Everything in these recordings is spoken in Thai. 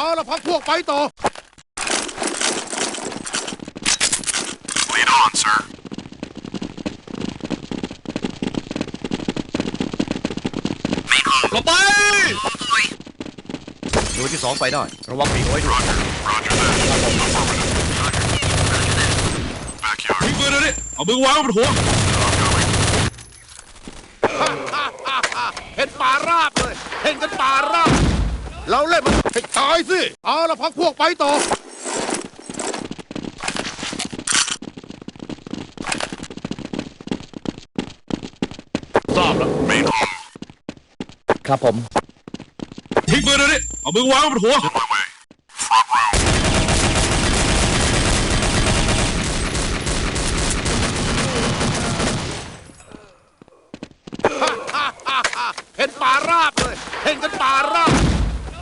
เอาละพักพวกไปต่อ Lead on, sir. หลบไปหน่วยที่สองไปได้ ระวังปีกเอาไว้ด้วย Roger that. Backyard. ทิ้งปืนเดี๋ยวนี้เอามือวางบนหัว เห็นป่าราบเลย เห็นกันป่าราบ เราเล่นมันให้ตายสิ เอาละพักพวกไปต่อ ทราบแล้ว Main home. ครับผม ทิ้งปืนเดี๋ยวนี้เอามือวางบนหัว On my way. Front row. เห็นป่าราบเลย เห็นกันป่าราบ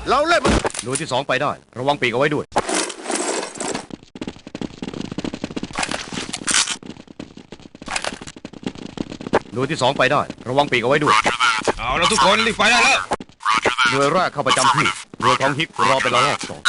เราเล่นมัน หน่วยที่สองไปได้ ระวังปีกเอาไว้ด้วย หน่วยที่สองไปได้ ระวังปีกเอาไว้ด้วย Roger that. เอาแล้วทุกคนรีบไปได้แล้ว Roger หน่วย that. แรกเข้าประจำที่เรือของฮิกรอเป็นระลอกสอง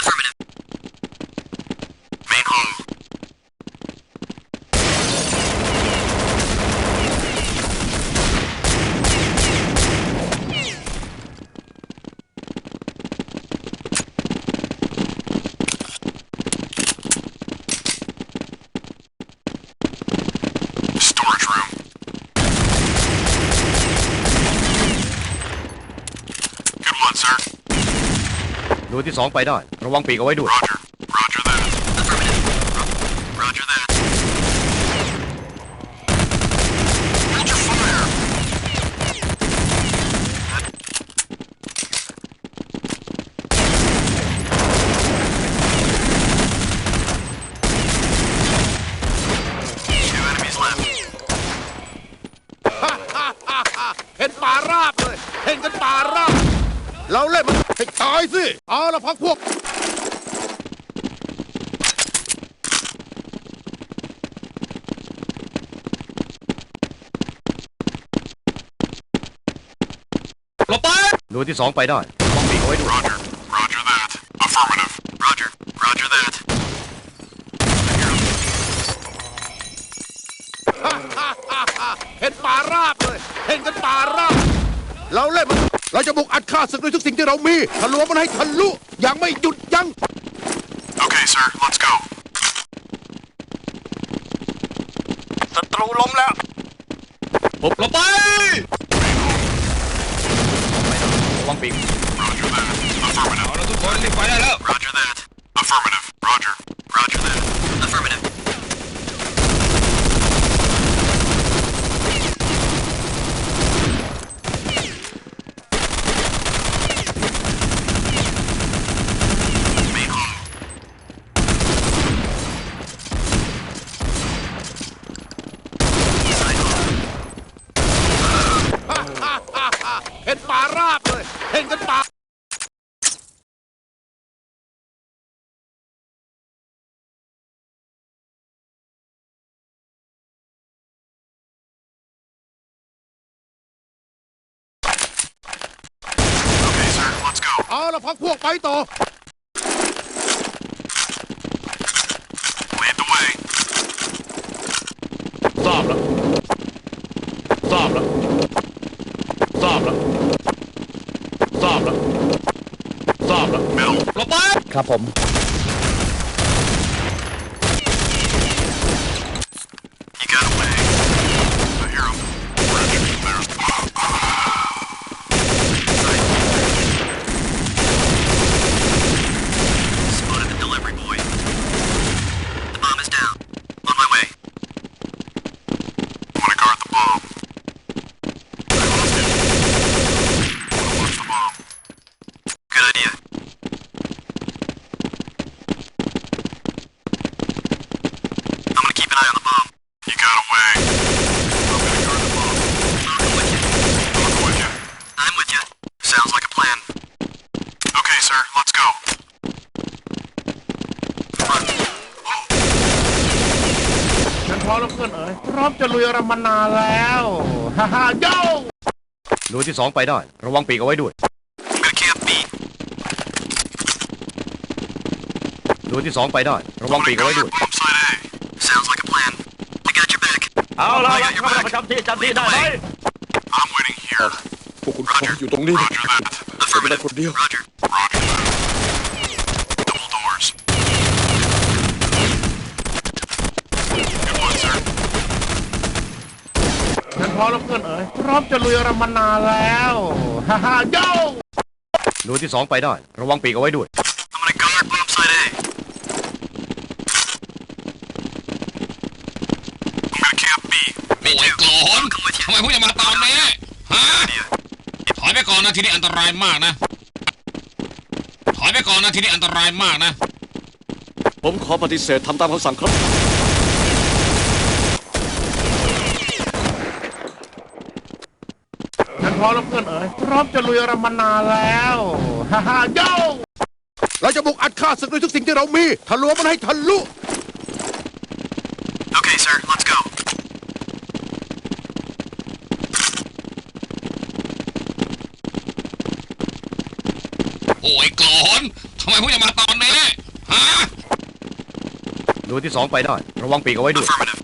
หน่วที่สองไปได้ ระวังปีกเอาไว้ด้วย เห็นป่าราบเลย เห็นกันป่าราบ เราเล่นมันายสิ เอาละพักพวก หลบไป หน่วยที่สองไปได้ระวังปีกเอาไว้ด้วย Roger. Roger that. Affirmative. Roger. Roger that. เห็นป่าราบเลย เห็นกันป่าราบ เราเล่นมัน เราจะบุกอัดฆ่าศึกด้วยทุกสิ่งที่เรามีทะลวงมันให้ทะลุยังไม่หยุดยั้ง Okay, sir. Let's go. ศัตรูล้มแล้วหลบไประวังปีก Roger that. Affirmative. เอาแล้วทุกคนรีบไปได้แล้ว Roger that. Affirmative. Roger. Roger that. Affirmative. เห็นป่าราบเลย เห็นกันป่า Okay, sir. Let's go. เอาละพักพวกไปต่อ Lead the way. ทราบแล้วทราบแล้วทราบแล้วทราบแล้วทราบแล้ว Middle. หลบไป ครับผม You got away. I hear him. Roger. There's the bomb. Spotted the delivery boy. The bomb is down. On my way. I'm gonna guard the bomb. I lost it. Wanna watch the bomb. Good idea. I'm gonna keep an eye on the bomb. You got away. I'm gonna guard the bomb. I'll go with you. I'll go with you. I'm with you. Sounds like a plan. Okay, sir. Let's go. Run. ฉันพร้อมแล้วเพื่อนเอ๋ยพร้อม จะลุยอะไรมานานแล้วฮ่าฮ่าโย่หน่วยที่สองไปได้ ระวังปีกเอาไว้ด้วย I'm gonna camp B. หน่วยที่สองไปได้ ระวังปีกเอาไว้ด้วย Bomb site A. Sounds like a plan. I got your back. เอาละเราเข้ามาประจำที่จำที่ได้ไหม I'm waiting here. พวกคุณขออยู่ตรงนี้ Roger that. ผมไม่ได้ Affirmative. คนเดียว Roger. Roger. Double doors. Good one, sir. งั้นพอแล้วเพื่อนเอ๋ยพร้อมจะลุยรำมานานแล้วฮ่าฮ่าโย่หน่วยที่สองไปได้ ระวังปีกเอาไว้ด้วย I'm gonna guard bomb site A. I'm gonna camp B. โอ้ยโกรนทำไมพวกยังมาตอนนี้ ฮะ ถอยไปก่อนนะทีนี้อันตรายมากนะ ถอยไปก่อนนะทีนี้อันตรายมากนะ ผมขอปฏิเสธทำตามคำสั่งครับ งั้นพอแล้วเพื่อนเอ๋ยพร้อมจะลุยรำมานานแล้วฮ่าฮ่าโย่เราจะบุกอัดฆ่าศึกด้วยทุกสิ่งที่เรามีทะลวงมันให้ทะลุ Okay, sir. Let's go. โอ้ยโกรนทำไมพวกยังมาตอนนี้ ฮะหน่วยที่สองไปได้ ระวังปีกเอาไว้ด้วย Affirmative.